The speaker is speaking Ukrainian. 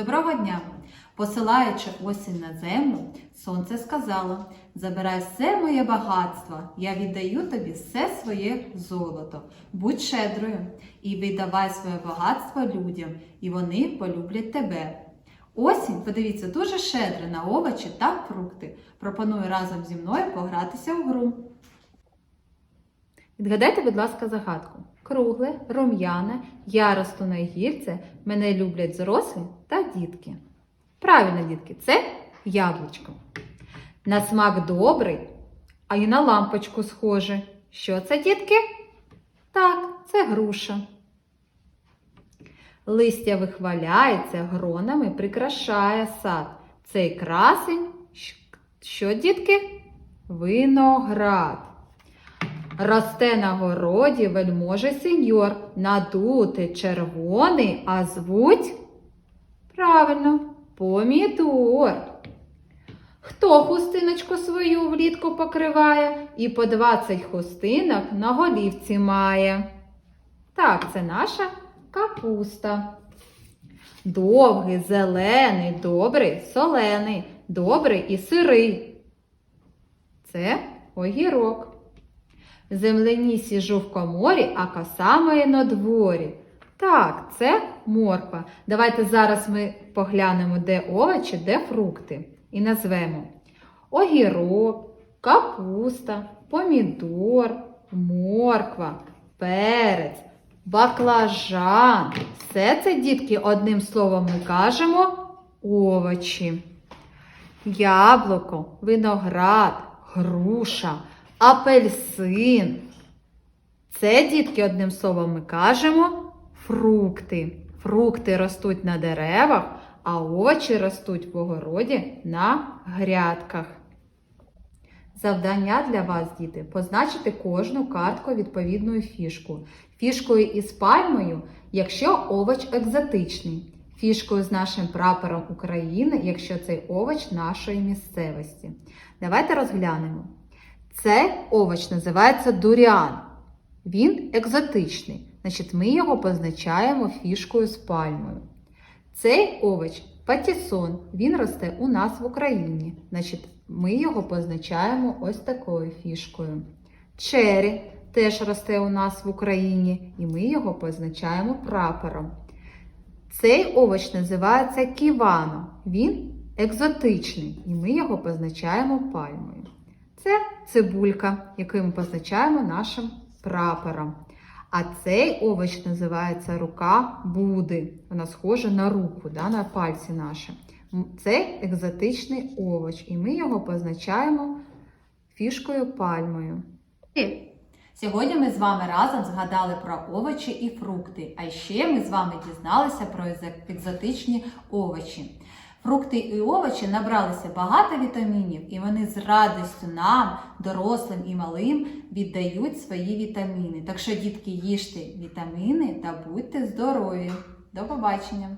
Доброго дня! Посилаючи осінь на землю, сонце сказало: Забирай все моє багатство, я віддаю тобі все своє золото. Будь щедрою і віддавай своє багатство людям, і вони полюблять тебе. Осінь, подивіться, дуже щедра на овочі та фрукти. Пропоную разом зі мною погратися у гру. Відгадайте, будь ласка, загадку. Кругле, рум'яне, я росту гірце, мене люблять зрослі та дітки. Правильно, дітки, це яблучко. На смак добрий, а й на лампочку схоже. Що це, дітки? Так, це груша. Листя вихваляється, гронами прикрашає сад. Цей красень, що, дітки? Виноград. Росте на городі вельможа сеньор, надутий червоний, а звуть правильно помідор. Хто хустиночку свою влітку покриває і по 20 хустинок на голівці має? Так, це наша капуста. Довгий, зелений, добрий, солений, добрий і сирий. Це огірок. В землині сіжу в коморі, а коса моя на дворі. Так, це морква. Давайте зараз ми поглянемо, де овочі, де фрукти. І назвемо огірок, капуста, помідор, морква, перець, баклажан. Все це, дітки, одним словом ми кажемо овочі. Яблуко, виноград, груша, апельсин. Це, дітки, одним словом, ми кажемо фрукти. Фрукти ростуть на деревах, а овочі ростуть в огороді на грядках. Завдання для вас, діти, позначити кожну картку відповідною фішкою. Фішкою із пальмою, якщо овоч екзотичний. Фішкою з нашим прапором України, якщо цей овоч нашої місцевості. Давайте розглянемо. Цей овоч називається дуріан. Він екзотичний. Значить, ми його позначаємо фішкою з пальмою. Цей овоч патісон, він росте у нас в Україні. Значить, ми його позначаємо ось такою фішкою. Чері теж росте у нас в Україні, і ми його позначаємо прапором. Цей овоч називається ківано. Він екзотичний, і ми його позначаємо пальмою. Це цибулька, яку ми позначаємо нашим прапором. А цей овоч називається рука Буди. Вона схожа на руку, да, на пальці наші. Це екзотичний овоч, і ми його позначаємо фішкою пальмою. Сьогодні ми з вами разом згадали про овочі і фрукти, а ще ми з вами дізналися про екзотичні овочі. Фрукти і овочі набралися багато вітамінів, і вони з радістю нам, дорослим і малим, віддають свої вітаміни. Так що, дітки, їжте вітаміни та будьте здорові. До побачення!